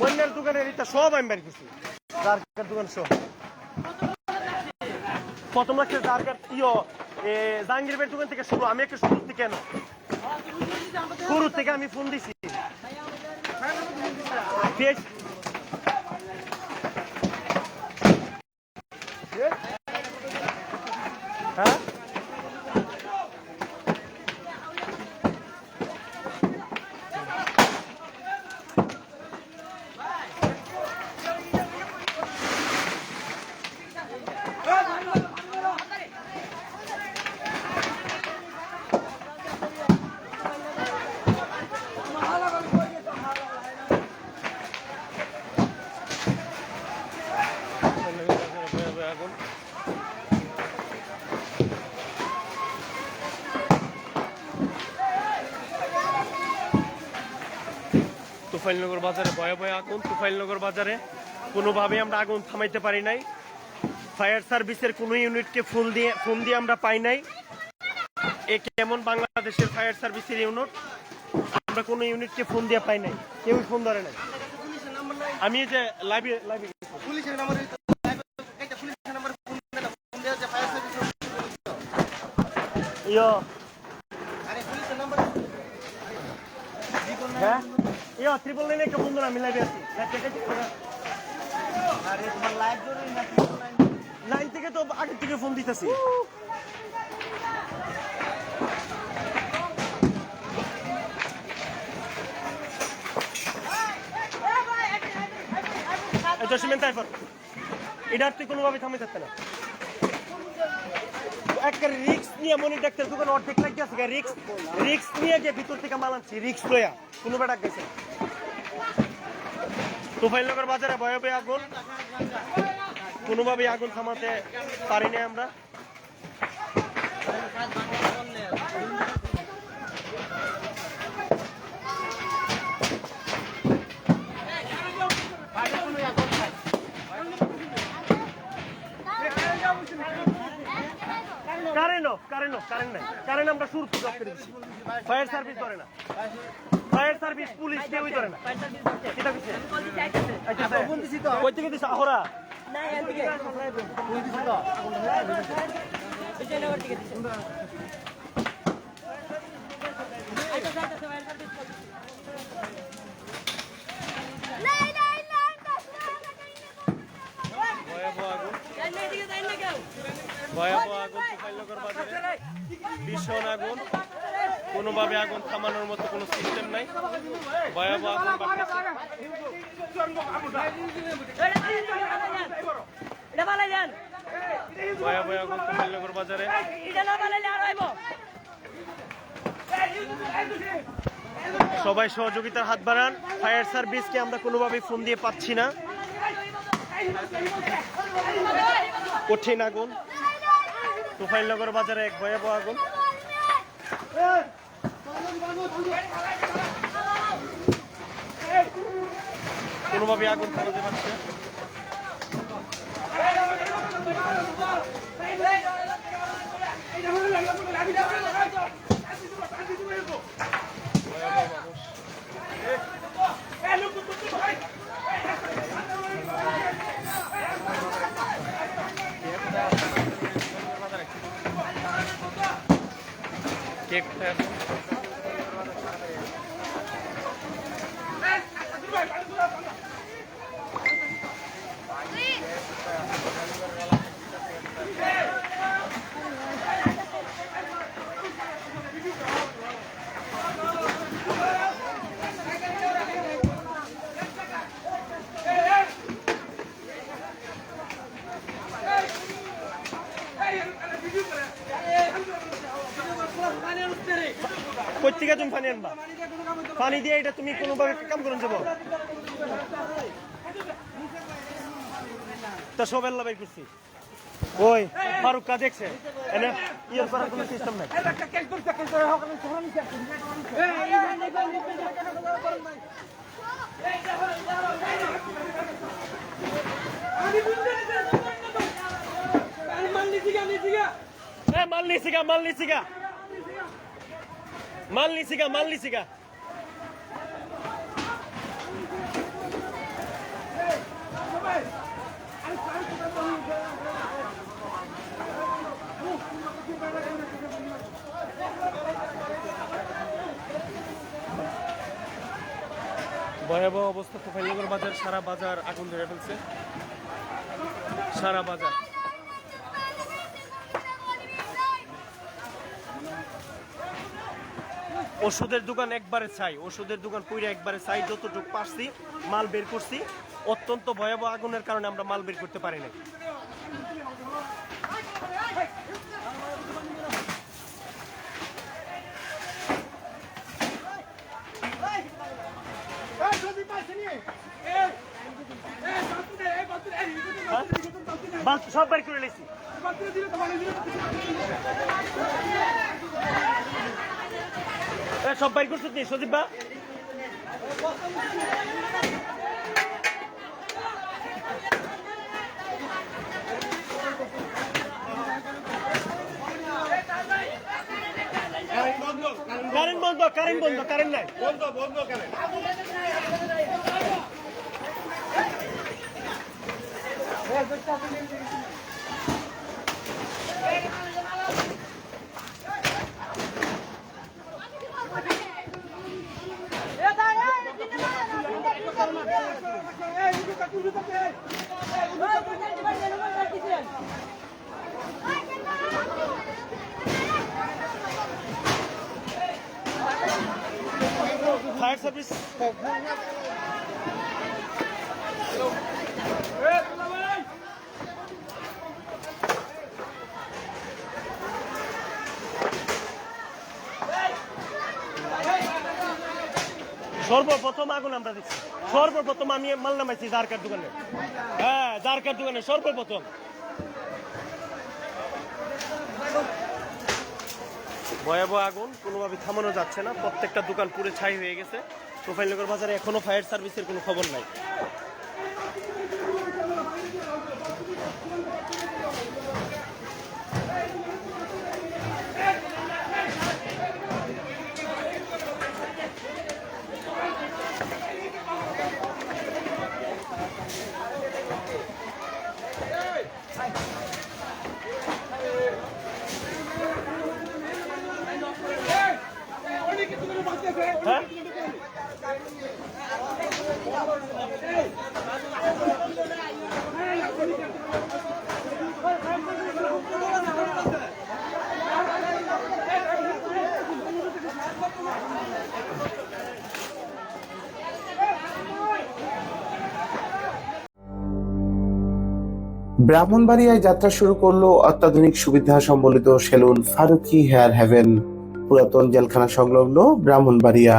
মন্যার দোকানের এটা সব আমি বের করছি। জারকার দোকান সব। প্রথম লাগছে জারকার ইয় জাহাঙ্গীর দোকান থেকে শুরু। আমি একটা শুরু থেকে কেন শুরু থেকে আমি ফোন দিছি পেয়েছি। হ্যাঁ আগুন তুফাইলনগর বাজারে ভয়ে ভয়ে আগুন। তুফাইলনগর বাজারে কোনোভাবে আমরা আগুন থামাইতে পারি নাই। ফায়ার সার্ভিসের কোনো ইউনিটকে ফোন দিয়ে ফোন দিয়ে আমরা পাই নাই। এ কেমন বাংলাদেশের ফায়ার সার্ভিসের ইউনিট? আমরা কোনো ইউনিটকে ফোন দিয়ে পাই নাই। কেউ ফোন ধরে নাই। আমি যে লাইভে লাইভে পুলিশের নাম্বার পুলিশের নাম্বার ফোন দেওয়া ফায়ার সার্ভিস ইয়ো আরে পুলিশের নাম্বার হ্যাঁ? ইয়ো ত্রিপল লাইনে একটা বন্ধু আমি লাইভে আছি লাইন থেকে তো আগে থেকে ফোন দিতেছি। এটা সিমেন্ট টাইফার এটা তুই কোনোভাবে থামে থাকতে না। একটা রিক্স নিয়ে মনি ডাক্তার দোকান অর্ধেক আছে। রিক্স রিক্স নিয়ে গিয়ে ভিতর থেকে মাল আনছি। রিক্স লয়া কোনো বেটা গেছে। তুফাইলনগর বাজারে ভয়ে ভয়ে আগুন। কোনোভাবে আগুন থামাতে পারিনি আমরা। Current off current off, current নাই। কারেন্ট আমরা শুরু করে দিচ্ছি। ফায়ার সার্ভিস ধরে না। ফায়ার সার্ভিস পুলিশ কেউই ধরে না। কিটা কিছে আচ্ছা কই থেকে দিছ? আহরা? ভয়াবহ আগুন। ভয়াবহ আগুন তুফাইলনগর বাজারে ভীষণ আগুন। কোনোভাবে আগুন থামানোর মতো কোনো সিস্টেম নাই। ভয়াবহ আগুন ভয়াবহ আগুন বাজারে। সবাই সহযোগিতার হাত বাড়ান। ফায়ার সার্ভিসকে আমরা কোনোভাবেই ফোন দিয়ে পাচ্ছি না। কঠিন আগুন। তুফাইলনগর বাজারে এক ভয়াবহ আগুন। কোনোভাবে আগুন থামাতে পারছে না। কোথেকে তুমি পানি আনবা। পানি দিয়ে এটা তুমি কোনোভাবে কাম করুন যাব তা সব এল্লা বাই করছি। ওই ফারুক কা দেখছে? এনে ইয়ের করার কোনো সিস্টেম নাই। মাল নিছিগা মাল নিছিগা মাল নিছিগা মাল নিছিগা ভয়াবহ অবস্থা তুফাইলনগর বাজার, সারা বাজার আগুন ধরে ফেলছে। সারা বাজার। ওষুধের দোকান একবারে চাই ওষুধের দোকান পুরো একবারে চাই যতটুকু পারছি মাল বের করছি অত্যন্ত ভয়াবহ আগুনের কারণে আমরা মাল বের করতে পারি না সব বের করে লেছি এ, সব বাইর করছিস নি সজীব বা? কারেন্ট বন্ধ কারেন্ট বন্ধ কারেন্ট নাই। বন্ধ বন্ধ কারেন্ট। ফায়ার সার্ভিস সর্বপ্রথম আগুন আমরা দেখছি। সর্বপ্রথম আমি মাল নামাইছি জারকার দোকানে। হ্যাঁ জারকার দোকানে সর্বপ্রথম। ভয়াবহ আগুন, কোনোভাবে থামানো যাচ্ছে না। প্রত্যেকটা দোকান পুরে ছাই হয়ে গেছে। প্রোফাইলনগর বাজারে এখনও ফায়ার সার্ভিসের কোনো খবর নাই। ব্রাহ্মণবাড়িয়ায় যাত্রা শুরু করল অত্যাধুনিক সুবিধা সম্বলিত সেলুন ফারুকি হেয়ার হ্যাভেন। পুরাতন জেলখানা সংলগ্ন ব্রাহ্মণবাড়িয়া।